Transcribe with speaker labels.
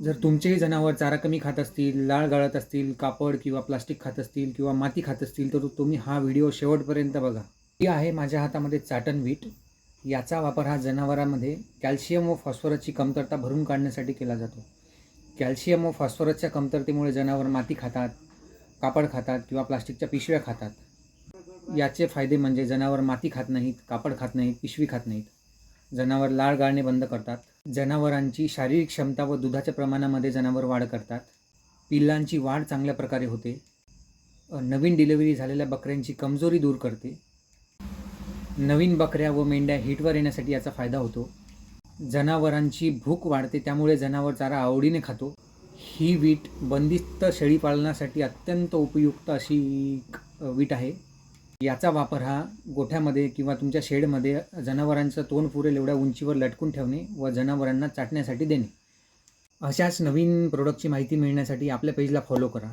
Speaker 1: जर तुमचेही जनावर चारा कमी खात असतील लाळ गाळत असतील कापड किंवा प्लास्टिक खात असतील किंवा माती खात असतील तर तुम्ही हा व्हिडिओ शेवटपर्यंत बघा. ही आहे माझ्या हातामध्ये चाटण वीट. याचा वापर हा जनावरांमध्ये कॅल्शियम व फॉस्फरसची कमतरता भरून काढण्यासाठी केला जातो. कॅल्शियम व फॉस्फरसच्या कमतरतेमुळे जनावर माती खातात कापड खातात किंवा प्लास्टिकच्या पिशव्या खातात. याचे फायदे म्हणजे जनावर माती खात नाहीत कापड खात नाहीत पिशवी खात नाहीत. जनावर लाळ गाळणे बंद करतात. जनावरांची शारीरिक क्षमता व दुधाच्या प्रमाणामध्ये जनावर वाढ करतात. पिल्लांची वाढ चांगल्या प्रकारे होते. नवीन डिलिव्हरी झालेल्या बकऱ्यांची कमजोरी दूर करते. नवीन बकऱ्या व मेंढ्या हिटवर येण्यासाठी याचा फायदा होतो. जनावरांची भूक वाढते त्यामुळे जनावर चारा आवडीने खातो. ही वीट बंदिस्त शेळीपालनासाठी अत्यंत उपयुक्त अशी वीट आहे. याचा वापर हा गोठ्यामध्ये किंवा तुमच्या शेडमध्ये जनावरांचं तोंड पुरेल एवढ्या उंचीवर लटकून ठेवणे व जनावरांना चाटण्यासाठी देणे. अशाच नवीन प्रोडक्टची माहिती मिळण्यासाठी आपल्या पेजला फॉलो करा.